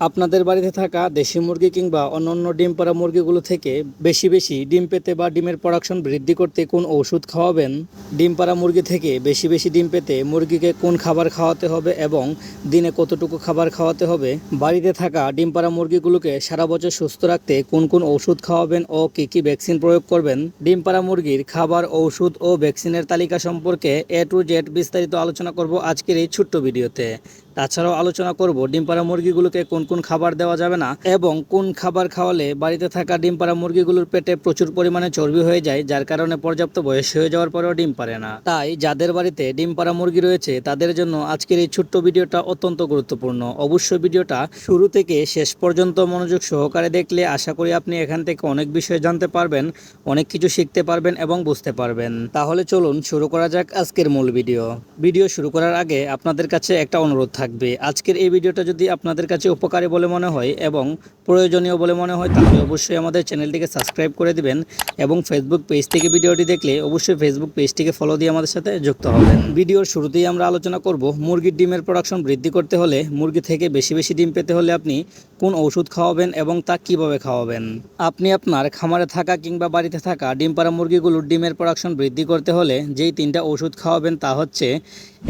আপনাদের বাড়িতে থাকা দেশি মুরগি কিংবা অন্যান্য ডিম পাড়া মুরগিগুলো থেকে বেশি বেশি ডিম পেতে বা ডিমের প্রোডাকশন বৃদ্ধি করতে কোন ওষুধ খাওয়াবেন? ডিম পাড়া মুরগি থেকে বেশি বেশি ডিম পেতে মুরগিকে কোন খাবার খাওয়াতে হবে এবং দিনে কতটুকু খাবার খাওয়াতে হবে? বাড়িতে থাকা ডিম পাড়া মুরগিগুলোকে সারা বছর সুস্থ রাখতে কোন কোন ওষুধ খাওয়াবেন ও কী কী ভ্যাকসিন প্রয়োগ করবেন? ডিম পাড়া মুরগির খাবার ঔষধ ও ভ্যাকসিনের তালিকা সম্পর্কে এ টু জেড বিস্তারিত আলোচনা করব আজকের এই ছোট্ট ভিডিওতে। তাছাড়াও আলোচনা করব ডিম পাড়া মুরগিগুলোকে কোন কোন খাবার দেওয়া যাবে না এবং কোন খাবার খাওয়ালে বাড়িতে থাকা ডিম পাড়া মুরগিগুলোর পেটে প্রচুর পরিমাণে চর্বি হয়ে যায়, যার কারণে পর্যাপ্ত বয়স হয়ে যাওয়ার পরেও ডিম পারে না। তাই যাদের বাড়িতে ডিম পাড়া মুরগি রয়েছে, তাদের জন্য আজকের এই ছোট্ট ভিডিওটা অত্যন্ত গুরুত্বপূর্ণ। অবশ্যই ভিডিওটা শুরু থেকে শেষ পর্যন্ত মনোযোগ সহকারে দেখলে আশা করি আপনি এখান থেকে অনেক বিষয় জানতে পারবেন, অনেক কিছু শিখতে পারবেন এবং বুঝতে পারবেন। তাহলে চলুন শুরু করা যাক আজকের মূল ভিডিও। ভিডিও শুরু করার আগে আপনাদের কাছে একটা অনুরোধ থাকবে। আজকের এই ভিডিওটা যদি আপনাদের কাছে উপকারী বলে মনে হয় এবং প্রয়োজনীয় বলে মনে হয়, তাহলে অবশ্যই আমাদের চ্যানেলটিকে সাবস্ক্রাইব করে দিবেন এবং ফেসবুক পেজ থেকে ভিডিওটি দেখলে অবশ্যই ফেসবুক পেজটিকে ফলো দিয়ে আমাদের সাথে যুক্ত হবেন। ভিডিওর শুরুতেই আমরা আলোচনা করব, মুরগির ডিমের প্রোডাকশন বৃদ্ধি করতে হলে মুরগি থেকে বেশি বেশি ডিম পেতে হলে আপনি কোন ওষুধ খাওয়াবেন এবং তা কীভাবে খাওয়াবেন? আপনি আপনার খামারে থাকা কিংবা বাড়িতে থাকা ডিম পাড়া মুরগিগুলোর ডিমের প্রোডাকশন বৃদ্ধি করতে হলে যেই তিনটা ওষুধ খাওয়াবেন তা হচ্ছে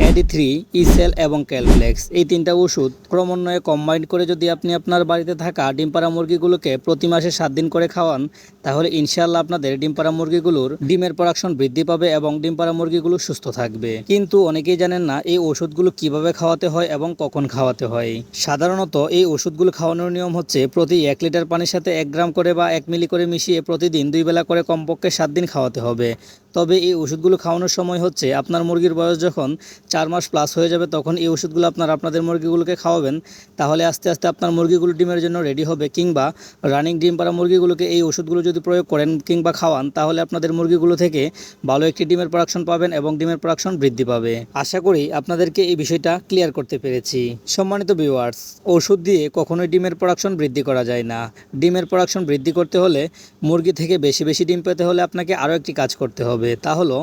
এডি থ্রি ইসেল এবং ক্যালফ্লেক্স এই তিনটা ওষুধ ক্রমান্বয়ে কম্বাইন করে যদি আপনি আপনার বাড়িতে থাকা ডিম পাড়া মুরগিগুলোকে প্রতি মাসে সাত দিন করে খাওয়ান, তাহলে ইনশাআল্লাহ আপনাদের ডিম পাড়া মুরগিগুলোর ডিমের প্রোডাকশন বৃদ্ধি পাবে এবং ডিম পাড়া মুরগিগুলো সুস্থ থাকবে। কিন্তু অনেকেই জানেন না এই ওষুধগুলো কীভাবে খাওয়াতে হয় এবং কখন খাওয়াতে হয়। সাধারণত এই ওষুধগুলো খাওয়ানোর নিয়ম হচ্ছে প্রতি এক লিটার পানির সাথে এক গ্রাম করে বা এক মিলি করে মিশিয়ে প্রতিদিন দুই বেলা করে কমপক্ষে সাত দিন খাওয়াতে হবে। তবে এই ওষুধগুলো খাওয়ানোর সময় হচ্ছে আপনার মুরগির বয়স যখন চার মাস প্লাস হয়ে যাবে তখন এই ওষুধগুলো আপনার আপনাদের মুরগিগুলোকে খাওয়াবেন। তাহলে আস্তে আস্তে আপনার মুরগিগুলো ডিমের জন্য রেডি হবে কিংবা রানিং ডিম পাড়া মুরগিগুলোকে এই ওষুধগুলো যদি প্রয়োগ করেন কিংবা খাওয়ান, তাহলে আপনাদের মুরগিগুলো থেকে ভালো একটি ডিমের প্রোডাকশন পাবেন এবং ডিমের প্রোডাকশন বৃদ্ধি পাবে। আশা করি আপনাদেরকে এই বিষয়টা ক্লিয়ার করতে পেরেছি। সম্মানিত ভিউয়ার্স ওষুধ দিয়ে কখনোই ডিমের প্রোডাকশন বৃদ্ধি করা যায় না। ডিমের প্রোডাকশন বৃদ্ধি করতে হলে মুরগি থেকে বেশি বেশি ডিম পেতে হলে আপনাকে আরও একটি কাজ করতে হবে। তা হলো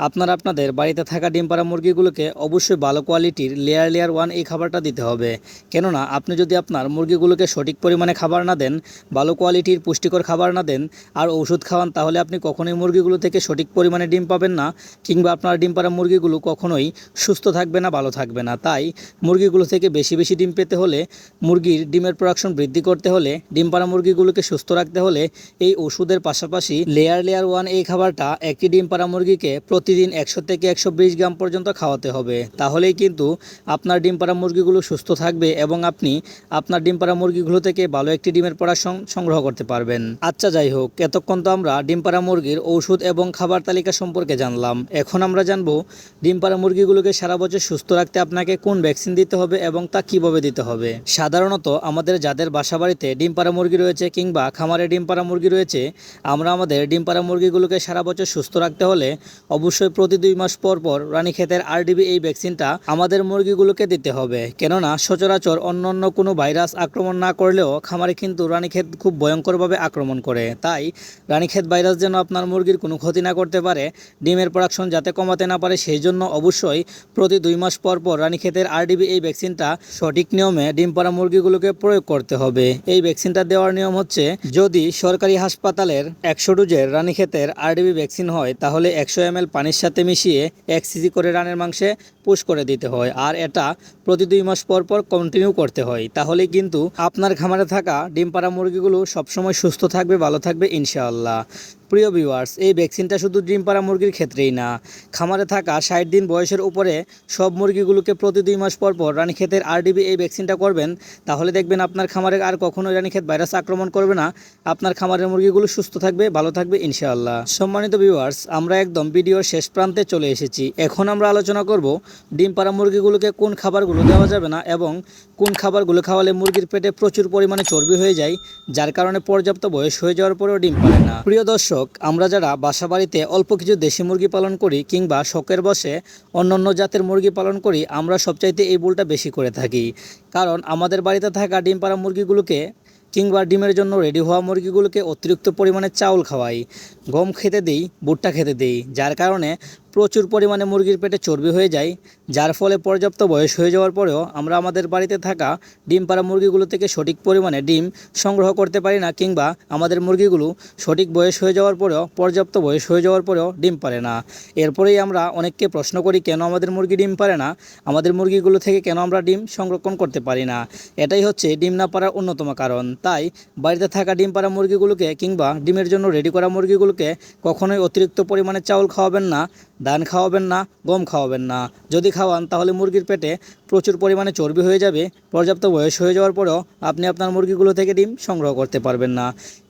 আপনারা আপনাদের বাড়িতে থাকা ডিম পাড়া মুরগিগুলোকে অবশ্যই ভালো কোয়ালিটির লেয়ার লেয়ার ওয়ান এই খাবারটা দিতে হবে। কেননা, আপনি যদি আপনার মুরগিগুলোকে সঠিক পরিমাণে খাবার না দেন, ভালো কোয়ালিটির পুষ্টিকর খাবার না দেন, আর ওষুধ খাওয়ান, তাহলে আপনি কখনোই মুরগিগুলো থেকে সঠিক পরিমাণে ডিম পাবেন না, কিংবা আপনার ডিম পাড়া মুরগিগুলো কখনোই সুস্থ থাকবে না, ভালো থাকবে না। তাই মুরগিগুলো থেকে বেশি বেশি ডিম পেতে হলে, মুরগির ডিমের প্রোডাকশন বৃদ্ধি করতে হলে, ডিম পাড়া মুরগিগুলোকে সুস্থ রাখতে হলে, এই ওষুধের পাশাপাশি লেয়ার লেয়ার ওয়ান এই খাবারটা একটি ডিম পাড়া মুরগিকে প্রতিদিন একশো থেকে একশো বিশ গ্রাম পর্যন্ত খাওয়াতে হবে। তাহলেই কিন্তু আপনার ডিম পাড়া মুরগিগুলো সুস্থ থাকবে এবং আপনি আপনার ডিম পাড়া মুরগিগুলো থেকে ভালো একটি ডিমের পড়া সংগ্রহ করতে পারবেন। আচ্ছা যাই হোক, এতক্ষণ তো আমরা ডিম পাড়া মুরগির ঔষধ এবং খাবার তালিকা সম্পর্কে জানলাম। এখন আমরা জানব ডিম পাড়া মুরগিগুলোকে সারা বছর সুস্থ রাখতে আপনাকে কোন ভ্যাকসিন দিতে হবে এবং তা কীভাবে দিতে হবে? সাধারণত আমাদের যাদের বাসা বাড়িতে ডিম পাড়া মুরগি রয়েছে কিংবা খামারে ডিম পাড়া মুরগি রয়েছে, আমরা আমাদের ডিম পাড়া মুরগিগুলোকে সারা বছর সুস্থ রাখতে হলে অবশ্যই প্রতি দুই মাস পর পর রানীক্ষেতের আরডিবি এই ভ্যাকসিনটা আমাদের মুরগিগুলোকে দিতে হবে। কেননা সচরাচর অন্য অন্য কোনো ভাইরাস আক্রমণ না করলেও খামারে কিন্তু রানীক্ষেত খুব ভয়ঙ্করভাবে আক্রমণ করে। তাই রানীক্ষেত ভাইরাস যেন আপনার মুরগির কোনো ক্ষতি না করতে পারে, ডিমের প্রোডাকশন যাতে কমাতে না পারে, সেই জন্য অবশ্যই প্রতি দুই মাস পর পর রানীক্ষেতের আরডিবি এই ভ্যাকসিনটা সঠিক নিয়মে ডিম পাড়া মুরগিগুলোকে প্রয়োগ করতে হবে। এই ভ্যাকসিনটা দেওয়ার নিয়ম হচ্ছে, যদি সরকারি হাসপাতালের একশো ডোজের রানীক্ষেতের আরডিবি ভ্যাকসিন হয়, তাহলে একশো এম পানির সাথে মিশিয়ে এক সিজি করে রানের মাংসে পুশ করে দিতে হয় আর এটা প্রতি দুই মাস পর পর কন্টিনিউ করতে হয়। তাহলে কিন্তু আপনার খামারে থাকা ডিম পাড়া মুরগিগুলো সবসময় সুস্থ থাকবে, ভালো থাকবে ইনশাআল্লাহ। প্রিয় ভিউয়ার্স এই ভ্যাকসিনটা শুধু ডিম পাড়া মুরগির ক্ষেত্রেই না। খামারে থাকা ষাট দিন বয়সের উপরে সব মুরগিগুলোকে প্রতি দুই মাস পর পর রানীক্ষেতের আরডিবি এই ভ্যাকসিনটা করবেন। তাহলে দেখবেন আপনার খামারে আর কখনোই রানীক্ষেত ভাইরাস আক্রমণ করবে না। আপনার খামারের মুরগিগুলো সুস্থ থাকবে, ভালো থাকবে, ইনশাআল্লাহ। সম্মানিত ভিউয়ার্স আমরা একদম ভিডিওর শেষ প্রান্তে চলে এসেছি। এখন আমরা আলোচনা করব ডিম পাড়া মুরগিগুলোকে কোন খাবারগুলো দেওয়া যাবে না এবং কোন খাবারগুলো খাওয়ালে মুরগির পেটে প্রচুর পরিমাণে চর্বি হয়ে যায়, যার কারণে পর্যাপ্ত বয়স হয়ে যাওয়ার পরেও ডিম পারে না। প্রিয় দর্শক আমরা যারা বাসা বাড়িতে অল্প কিছু দেশি মুরগি পালন করি কিংবা শখের বসে অন্যান্য জাতের মুরগি পালন করি, আমরা সবচাইতে এই ভুলটা বেশি করে থাকি। কারণ আমাদের বাড়িতে থাকা ডিম পাড়া মুরগিগুলোকে কিংবা ডিমের জন্য রেডি হওয়া মুরগিগুলোকে অতিরিক্ত পরিমাণে চাউল খাওয়াই। গম খেতে দিই, ভুট্টা খেতে দিই, যার কারণে প্রচুর পরিমাণে মুরগির পেটে চর্বি হয়ে যায়, যার ফলে পর্যাপ্ত বয়স হয়ে যাওয়ার পরেও আমরা আমাদের বাড়িতে থাকা ডিম পাড়া মুরগিগুলো থেকে সঠিক পরিমাণে ডিম সংগ্রহ করতে পারি না কিংবা আমাদের মুরগিগুলো সঠিক বয়স হয়ে যাওয়ার পরেও, পর্যাপ্ত বয়স হয়ে যাওয়ার পরেও ডিম পারে না। এরপরেই আমরা অনেককে প্রশ্ন করি, কেন আমাদের মুরগি ডিম পারে না? আমাদের মুরগিগুলো থেকে কেন আমরা ডিম সংরক্ষণ করতে পারি না? এটাই হচ্ছে ডিম না পারার অন্যতম কারণ। তাই বাড়িতে থাকা ডিম পাড়া মুরগিগুলোকে কিংবা ডিমের জন্য রেডি করা মুরগিগুলোকে কখনোই অতিরিক্ত পরিমাণে চাউল খাওয়াবেন না। ধান খাওয়াবেন না, গম খাওয়াবেন না। যদি খাওয়ান, তাহলে মুরগির পেটে প্রচুর পরিমাণে চর্বি হয়ে যাবে, পর্যাপ্ত বয়স হয়ে যাওয়ার পরেও আপনি আপনার মুরগিগুলো থেকে ডিম সংগ্রহ করতে পারবেন না।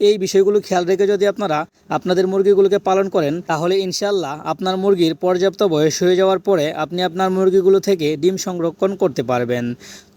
এই বিষয়গুলো খেয়াল রেখে যদি আপনারা আপনাদের মুরগিগুলোকে পালন করেন, তাহলে ইনশাল্লাহ আপনার মুরগির পর্যাপ্ত বয়স হয়ে যাওয়ার পরে আপনি আপনার মুরগিগুলো থেকে ডিম সংরক্ষণ করতে পারবেন।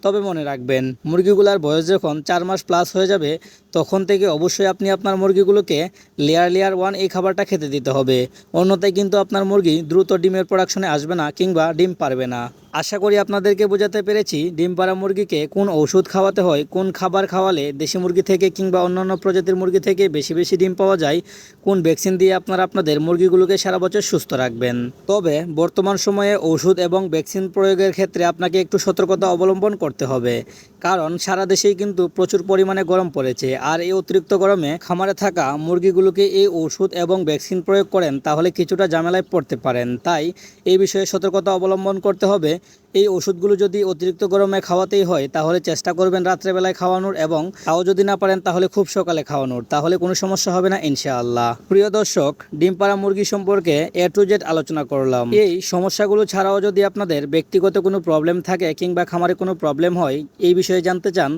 তবে মনে রাখবেন, মুরগিগুলার বয়স যখন চার মাস প্লাস হয়ে যাবে, তখন থেকে অবশ্যই আপনি আপনার মুরগিগুলোকে লেয়ার লেয়ার ওয়ান এই খাবারটা খেতে দিতে হবে। অন্যথায় কিন্তু আপনার মুরগি দ্রুত ডিমের প্রোডাকশনে আসবে না কিংবা ডিম পারবে না। আশা করি আপনাদেরকে বোঝাতে পেরেছি ডিম পাড়া মুরগিকে কোন ওষুধ খাওয়াতে হয়, কোন খাবার খাওয়ালে দেশি মুরগি থেকে কিংবা অন্যান্য প্রজাতির মুরগি থেকে বেশি বেশি ডিম পাওয়া যায়, কোন ভ্যাকসিন দিয়ে আপনারা আপনাদের মুরগিগুলোকে সারা বছর সুস্থ রাখবেন। তবে বর্তমান সময়ে ওষুধ এবং ভ্যাকসিন প্রয়োগের ক্ষেত্রে আপনাকে একটু সতর্কতা অবলম্বন করতে হবে। কারণ সারা দেশেই কিন্তু প্রচুর পরিমাণে গরম পড়েছে। আর এই অতিরিক্ত গরমে খামারে থাকা মুরগিগুলোকে এই ওষুধ এবং ভ্যাকসিন প্রয়োগ করেন, তাহলে কিছুটা ঝামেলায় পড়তে পারেন। তাই এই বিষয়ে সতর্কতা অবলম্বন করতে হবে। এই ওষুধগুলো যদি অতিরিক্ত গরমে খাওয়াতেই হয়, তাহলে চেষ্টা করবেন রাত্রেবেলায় খাওয়ানোর এবং তাও যদি না পারেন, তাহলে খুব সকালে খাওয়ানোর। তাহলে কোনো সমস্যা হবে না, ইনশাআল্লাহ। প্রিয় দর্শক ডিম পাড়া মুরগি সম্পর্কে এ টু জেড আলোচনা করলাম। এই সমস্যাগুলো ছাড়াও যদি আপনাদের ব্যক্তিগত কোনো প্রবলেম থাকে কিংবা খামারে কোনো প্রবলেম হয়, এই বিষয়ে জানতে চান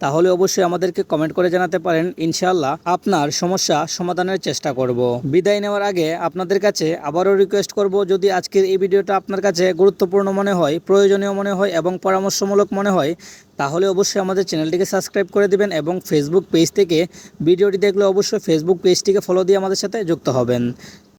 তাহলে অবশ্যই আমাদেরকে কমেন্ট করে জানাতে পারেন, ইনশাআল্লাহ আপনার সমস্যা সমাধানের চেষ্টা করব। বিদায় নেওয়ার আগে আপনাদের কাছে আবারও রিকোয়েস্ট করব, যদি আজকের এই ভিডিওটা আপনার কাছে গুরুত্বপূর্ণ মনে হয়, প্রয়োজনীয় মনে হয় এবং পরামর্শমূলক মনে হয়, তাহলে অবশ্যই আমাদের চ্যানেলটিকে সাবস্ক্রাইব করে দিবেন এবং ফেসবুক পেজ থেকে ভিডিওটি দেখলে অবশ্যই ফেসবুক পেজটিকে ফলো দিয়ে আমাদের সাথে যুক্ত হবেন।